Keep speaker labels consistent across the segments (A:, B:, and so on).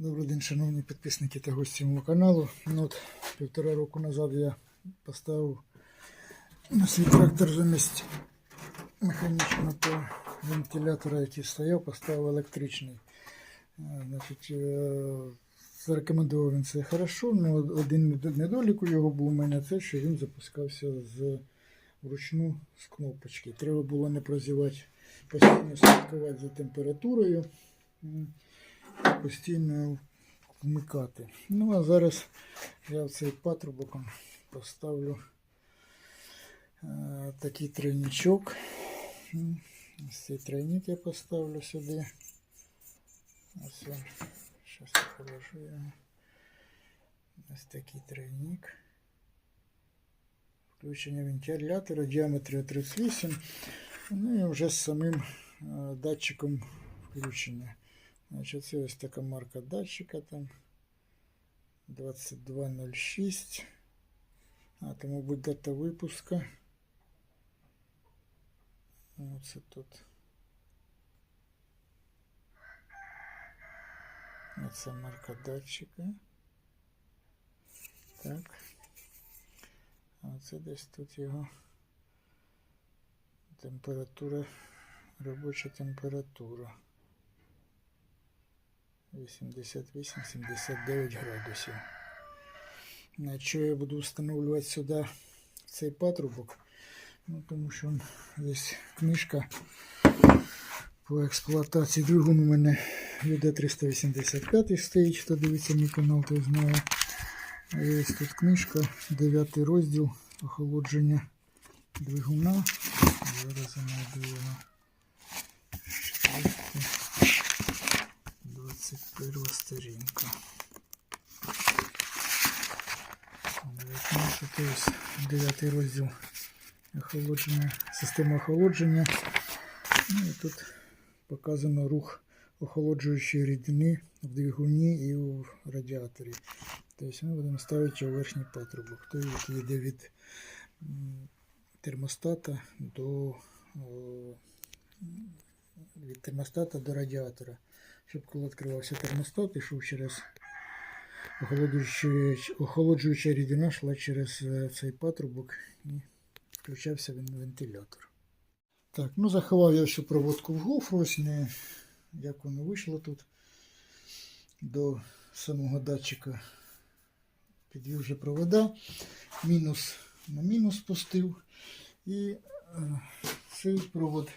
A: Добрий день, шановні підписники та гості мого каналу. Ну, от, півтора року назад я поставив на свій трактор замість механічного вентилятора, який стояв, поставив електричний. Е, Значить, е, зарекомендував він це хорошо, але один недолік у його був у мене це, що він запускався з вручну з кнопочки. Треба було не прозівати, постійно слідкувати за температурою. Постійно вмикати. Ну а зараз я в цей патрубок поставлю е, такий тройничок. Ось цей тройник я поставлю сюди. Ось. Зараз я положу його. Ось такий тройник. Включення вентилятора діаметрі 38. Ну і вже з самим е, датчиком включення. Значить, це ось така марка датчика там 2206. А, це, мабуть, дата випуска. Оце тут. Оце марка датчика. Так. А це десь тут його температура, робоча температура. 88-79 градусів. Що я буду встановлювати сюди цей патрубок? Ну, Тому що десь книжка по експлуатації двигун у мене UD385 стоїть, хто дивиться мій канал, то знає. Є тут книжка, 9 розділ охолодження двигуна. Зараз вона дивимо. 31 сторінка. Тобто 9 розділ охолодження, система охолодження. Ну, і Тут показано рух охолоджуючої рідини в двигуні і в радіаторі. Тобто Ми будемо ставити у верхній патрубок, той який йде від термостата до від термостата до радіатора щоб коли відкривався термостат, йшов через охолоджуюча, рідина, йшла через е, цей патрубок і включався вентилятор. Так, ну заховав я всю проводку в гофру, ось не як воно вийшло тут до самого датчика. Підвів вже провода, мінус на мінус пустив. І е, цей провод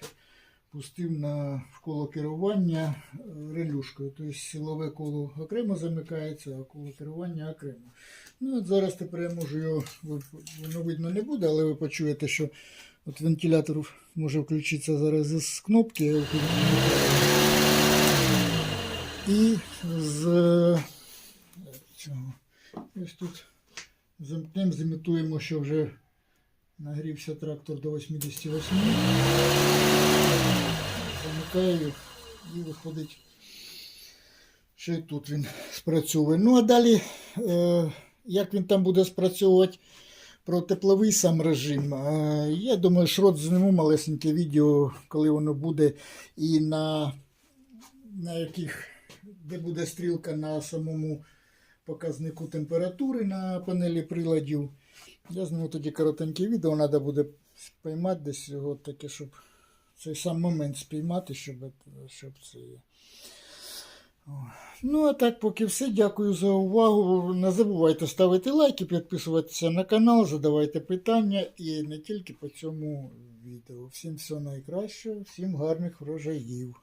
A: пустив на в коло керування е, релюшкою. Тобто силове коло окремо замикається, а коло керування окремо. Ну от Зараз тепер я можу його, воно видно не буде, але ви почуєте, що от вентилятор може включитися зараз із кнопки. І з е, цього. Ось тут замкнемо, зімітуємо, що вже нагрівся трактор до 88. Замикаю і виходить, що і тут він спрацьовує. Ну а далі, е, як він там буде спрацьовувати про тепловий сам режим, е, я думаю, шрот зніму малесеньке відео, коли воно буде, і на, на яких, де буде стрілка на самому показнику температури на панелі приладів. Я зніму тоді коротеньке відео, треба буде спіймати десь його таке, щоб цей сам момент спіймати, щоб, щоб це. О. Ну, а так, поки все. Дякую за увагу. Не забувайте ставити лайки, підписуватися на канал, задавайте питання і не тільки по цьому відео. Всім всього найкращого, всім гарних врожаїв.